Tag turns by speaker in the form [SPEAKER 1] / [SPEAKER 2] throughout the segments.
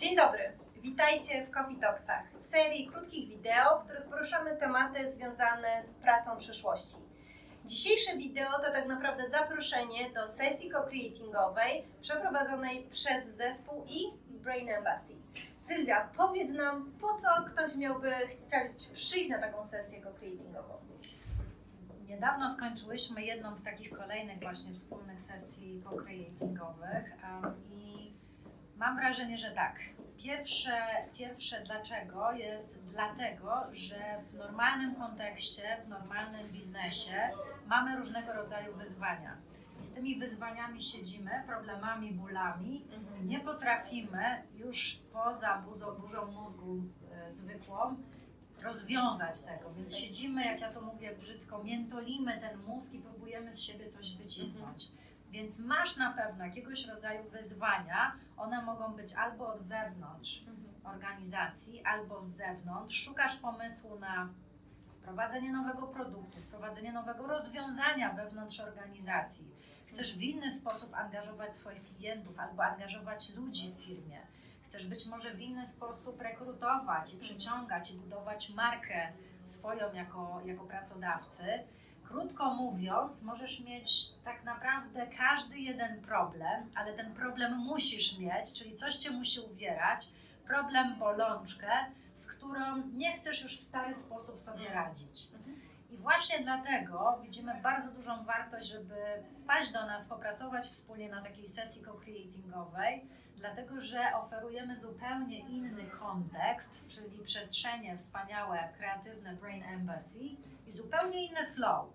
[SPEAKER 1] Dzień dobry, witajcie w Coffee Talksach, serii krótkich wideo, w których poruszamy tematy związane z pracą przyszłości. Dzisiejsze wideo to tak naprawdę zaproszenie do sesji co-creatingowej przeprowadzonej przez zespół i Brain Embassy. Sylwia, powiedz nam, po co ktoś miałby chcieć przyjść na taką sesję co-creatingową?
[SPEAKER 2] Niedawno skończyłyśmy jedną z takich kolejnych właśnie wspólnych sesji co-creatingowych i mam wrażenie, że tak. Pierwsze, pierwsze dlaczego jest dlatego, że w normalnym kontekście, w normalnym biznesie mamy różnego rodzaju wyzwania. I z tymi wyzwaniami siedzimy, problemami, bólami i nie potrafimy już poza burzą, burzą mózgu e, zwykłą rozwiązać tego, więc siedzimy, jak ja to mówię brzydko, miętolimy ten mózg i próbujemy z siebie coś wycisnąć. Więc masz na pewno jakiegoś rodzaju wyzwania, one mogą być albo od wewnątrz organizacji, albo z zewnątrz. Szukasz pomysłu na wprowadzenie nowego produktu, wprowadzenie nowego rozwiązania wewnątrz organizacji. Chcesz w inny sposób angażować swoich klientów albo angażować ludzi w firmie. Chcesz być może w inny sposób rekrutować i przyciągać i budować markę swoją jako, jako pracodawcy. Krótko mówiąc, możesz mieć tak naprawdę każdy jeden problem, ale ten problem musisz mieć, czyli coś cię musi uwierać, problem, bolączkę, z którą nie chcesz już w stary sposób sobie radzić. I właśnie dlatego widzimy bardzo dużą wartość, żeby wpaść do nas, popracować wspólnie na takiej sesji co-creatingowej, dlatego że oferujemy zupełnie inny kontekst, czyli przestrzenie wspaniałe, kreatywne Brain Embassy i zupełnie inny flow.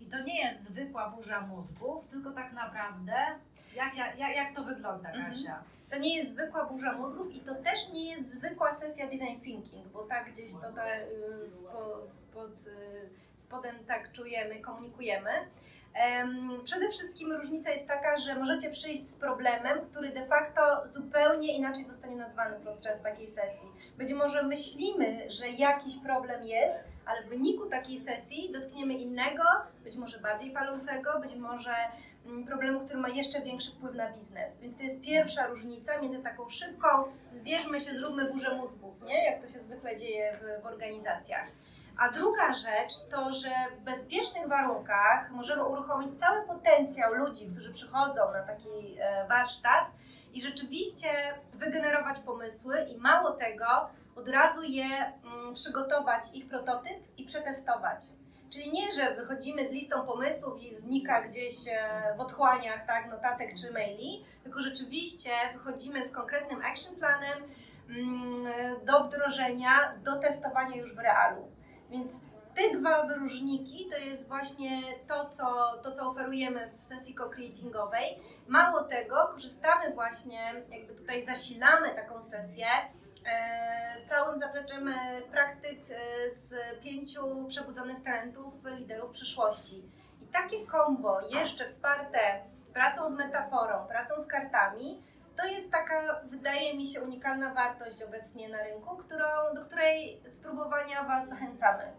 [SPEAKER 2] I to nie jest zwykła burza mózgów, tylko tak naprawdę, jak, jak, jak, to wygląda,
[SPEAKER 1] Mhm.
[SPEAKER 2] Kasia?
[SPEAKER 1] To nie jest zwykła burza mózgów i to też nie jest zwykła sesja design thinking, bo tak gdzieś to ta, y, po, pod y, spodem tak czujemy, komunikujemy. Em, Przede wszystkim różnica jest taka, że możecie przyjść z problemem, który de facto zupełnie inaczej zostanie nazwany podczas takiej sesji. Być może myślimy, że jakiś problem jest, ale w wyniku takiej sesji dotkniemy innego, być może bardziej palącego, być może mm, problemu, który ma jeszcze większy wpływ na biznes. Więc to jest pierwsza różnica między taką szybką, zbierzmy się, zróbmy burzę mózgów, nie? jak to się zwykle dzieje w, w organizacjach. A druga rzecz to, że w bezpiecznych warunkach możemy uruchomić cały potencjał ludzi, którzy przychodzą na taki e, warsztat i rzeczywiście wygenerować pomysły i mało tego, od razu je mm, przygotować, ich prototyp i przetestować. Czyli nie, że wychodzimy z listą pomysłów i znika gdzieś e, w otchłaniach tak, notatek czy maili, tylko rzeczywiście wychodzimy z konkretnym action planem mm, do wdrożenia, do testowania już w realu. Więc te dwa wyróżniki to jest właśnie to, co, to, co oferujemy w sesji co-creatingowej. Mało tego, korzystamy właśnie, jakby tutaj zasilamy taką sesję e, całym zapleczem e, praktyk e, z pięciu przebudzonych talentów liderów przyszłości. I takie kombo, jeszcze wsparte pracą z metaforą, pracą z kartami, to jest taka, wydaje mi się, unikalna wartość obecnie na rynku, którą, do której spróbowania Was zachęcamy.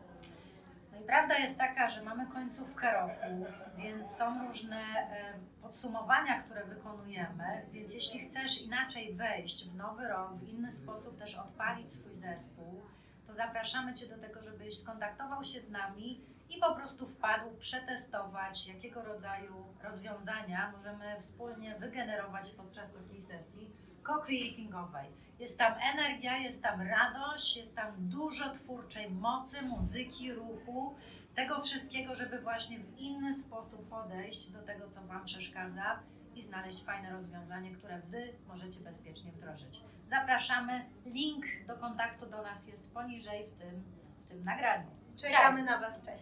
[SPEAKER 2] No i prawda jest taka, że mamy końcówkę roku, więc są różne e, podsumowania, które wykonujemy, więc jeśli chcesz inaczej wejść w nowy rok, w inny sposób też odpalić swój zespół, to zapraszamy Cię do tego, żebyś skontaktował się z nami i po prostu wpadł, przetestować, jakiego rodzaju rozwiązania możemy wspólnie wygenerować podczas takiej sesji co-creatingowej. Jest tam energia, jest tam radość, jest tam dużo twórczej mocy, muzyki, ruchu, tego wszystkiego, żeby właśnie w inny sposób podejść do tego, co Wam przeszkadza i znaleźć fajne rozwiązanie, które Wy możecie bezpiecznie wdrożyć. Zapraszamy. Link do kontaktu do nas jest poniżej w tym, w tym nagraniu.
[SPEAKER 1] Czekamy na Was, cześć!